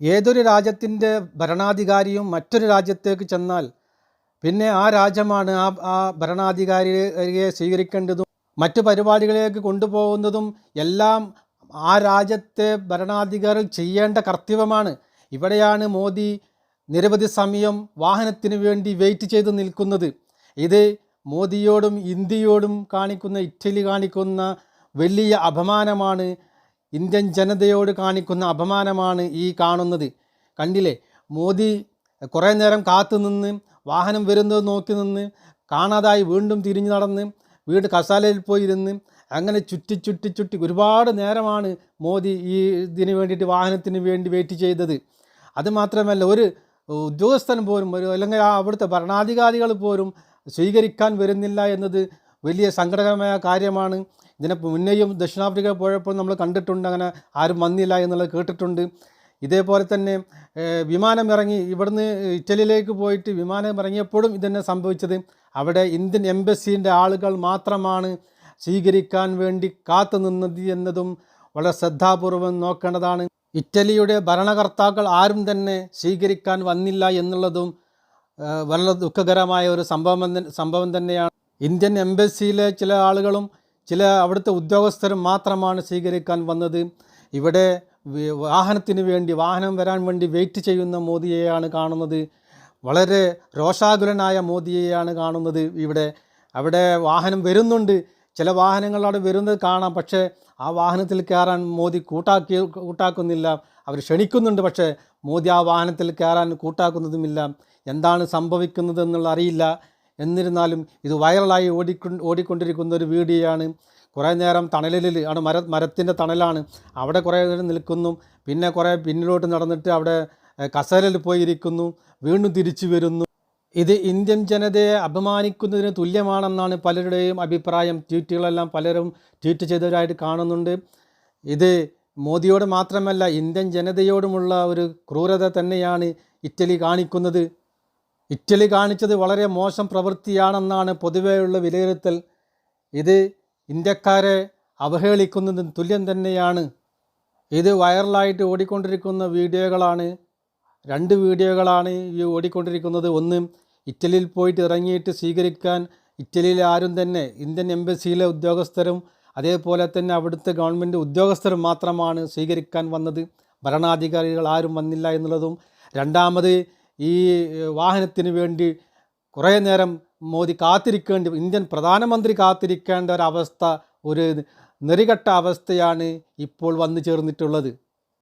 ഏതൊരു രാജ്യത്തിന്റെ ഭരണാധികാരിയും മറ്റൊരു രാജ്യത്തേക്ക് ചെന്നാൽ പിന്നെ ആ രാജ്യമാണ് ആ ആ ഭരണാധികാരിയെ സ്വീകരിക്കേണ്ടതും മറ്റു പരിപാടികളിലേക്ക് കൊണ്ടുപോകുന്നതും എല്ലാം ആ രാജ്യത്തെ ഭരണാധികാരി ചെയ്യേണ്ട കർത്തവ്യമാണ്. ഇവിടെയാണ് മോദി നിരവധി സമയം വാഹനത്തിന് വേണ്ടി വെയിറ്റ് ചെയ്ത് നിൽക്കുന്നത്. ഇത് മോദിയോടും ഇന്ത്യയോടും കാണിക്കുന്ന ഇറ്റലി കാണിക്കുന്ന വലിയ അപമാനമാണ്. ഇന്ത്യൻ ജനതയോട് കാണിക്കുന്ന അപമാനമാണ് ഈ കാണുന്നത്. കണ്ടില്ലേ? മോദി കുറേ നേരം കാത്തു നിന്ന് വാഹനം വരുന്നത് നോക്കി നിന്ന് കാണാതായി വീണ്ടും തിരിഞ്ഞു നടന്ന് വീട് കസാലയിൽ പോയി ഇരുന്ന് അങ്ങനെ ചുറ്റി ചുറ്റി ചുറ്റി ഒരുപാട് നേരമാണ് മോദി ഈ ഇതിന് വേണ്ടിയിട്ട് വാഹനത്തിന് വേണ്ടി വെയിറ്റ് ചെയ്തത്. അതുമാത്രമല്ല ഒരു ഉദ്യോഗസ്ഥൻ പോലും ഒരു അല്ലെങ്കിൽ അവിടുത്തെ ഭരണാധികാരികൾ പോലും സ്വീകരിക്കാൻ വരുന്നില്ല എന്നത് വലിയ സങ്കടകരമായ കാര്യമാണ്. ഇതിനെ മുന്നേയും ദക്ഷിണാഫ്രിക്ക പോയപ്പോൾ നമ്മൾ കണ്ടിട്ടുണ്ട് അങ്ങനെ ആരും വന്നില്ല എന്നുള്ളത് കേട്ടിട്ടുണ്ട്. ഇതേപോലെ തന്നെ വിമാനം ഇറങ്ങി ഇവിടുന്ന് ഇറ്റലിയിലേക്ക് പോയിട്ട് വിമാനം ഇറങ്ങിയപ്പോഴും ഇതന്നെ സംഭവിച്ചത്. അവിടെ ഇന്ത്യൻ എംബസീന്റെ ആളുകൾ മാത്രമാണ് സ്വീകരിക്കാൻ വേണ്ടി കാത്തു നിന്നത് എന്നതും വളരെ ശ്രദ്ധാപൂർവം നോക്കേണ്ടതാണ്. ഇറ്റലിയുടെ ഭരണകർത്താക്കൾ ആരും തന്നെ സ്വീകരിക്കാൻ വന്നില്ല എന്നുള്ളതും വളരെ ദുഃഖകരമായ ഒരു സംഭവം സംഭവം തന്നെയാണ്. ഇന്ത്യൻ എംബസിയിലെ ചില ആളുകളും ചില അവിടുത്തെ ഉദ്യോഗസ്ഥർ മാത്രമാണ് സ്വീകരിക്കാൻ വന്നത്. ഇവിടെ വാഹനത്തിന് വേണ്ടി വാഹനം വരാൻ വേണ്ടി വെയിറ്റ് ചെയ്യുന്ന മോദിയെയാണ് കാണുന്നത്. വളരെ രോഷാകുലനായ മോദിയെയാണ് കാണുന്നത് ഇവിടെ. അവിടെ വാഹനം വരുന്നുണ്ട്. ചില വാഹനങ്ങൾ അവിടെ വരുന്നത് കാണാം. പക്ഷേ ആ വാഹനത്തിൽ കയറാൻ മോദി കൂട്ടാക്കി കൂട്ടാക്കുന്നില്ല. അവർ ക്ഷണിക്കുന്നുണ്ട്. പക്ഷേ മോദി ആ വാഹനത്തിൽ കയറാൻ കൂട്ടാക്കുന്നതുമില്ല. എന്താണ് സംഭവിക്കുന്നതെന്നുള്ള അറിയില്ല. എന്നിരുന്നാലും ഇത് വൈറലായി ഓടിക്കൊ ഓടിക്കൊണ്ടിരിക്കുന്ന ഒരു വീഡിയോയാണ്. കുറേ നേരം തണലിൽ ആണ് മര മരത്തിന്റെ തണലാണ്. അവിടെ കുറേ നേരം നിൽക്കുന്നു. പിന്നെ കുറേ പിന്നിലോട്ട് നടന്നിട്ട് അവിടെ കസേരയിൽ പോയിരിക്കുന്നു. വീണ്ടും തിരിച്ചു വരുന്നു. ഇത് ഇന്ത്യൻ ജനതയെ അപമാനിക്കുന്നതിന് തുല്യമാണെന്നാണ് പലരുടെയും അഭിപ്രായം. ട്വീറ്റുകളെല്ലാം പലരും ട്വീറ്റ് ചെയ്തവരായിട്ട് കാണുന്നുണ്ട്. ഇത് മോദിയോട് മാത്രമല്ല ഇന്ത്യൻ ജനതയോടുമുള്ള ഒരു ക്രൂരത തന്നെയാണ് ഇറ്റലി കാണിക്കുന്നത്. ഇറ്റലി കാണിച്ചത് വളരെ മോശം പ്രവൃത്തിയാണെന്നാണ് പൊതുവെയുള്ള വിലയിരുത്തൽ. ഇത് ഇന്ത്യക്കാരെ അവഹേളിക്കുന്നതിന് തുല്യം തന്നെയാണ്. ഇത് വൈറലായിട്ട് ഓടിക്കൊണ്ടിരിക്കുന്ന വീഡിയോകളാണ്. രണ്ട് വീഡിയോകളാണ് ഈ ഓടിക്കൊണ്ടിരിക്കുന്നത്. ഒന്ന് ഇറ്റലിയിൽ പോയിട്ട് ഇറങ്ങിയിട്ട് സ്വീകരിക്കാൻ ഇറ്റലിയിലെ ആരും തന്നെ ഇന്ത്യൻ എംബസിയിലെ ഉദ്യോഗസ്ഥരും അതേപോലെ തന്നെ അവിടുത്തെ ഗവൺമെന്റ് ഉദ്യോഗസ്ഥരും മാത്രമാണ് സ്വീകരിക്കാൻ വന്നത്. ഭരണാധികാരികൾ ആരും വന്നില്ല എന്നുള്ളതും. രണ്ടാമത് ഈ വാഹനത്തിന് വേണ്ടി കുറേ നേരം മോദി കാത്തിരിക്കേണ്ടി ഇന്ത്യൻ പ്രധാനമന്ത്രി കാത്തിരിക്കേണ്ട ഒരവസ്ഥ ഒരു നെറികെട്ട അവസ്ഥയാണ് ഇപ്പോൾ വന്നു ചേർന്നിട്ടുള്ളത്.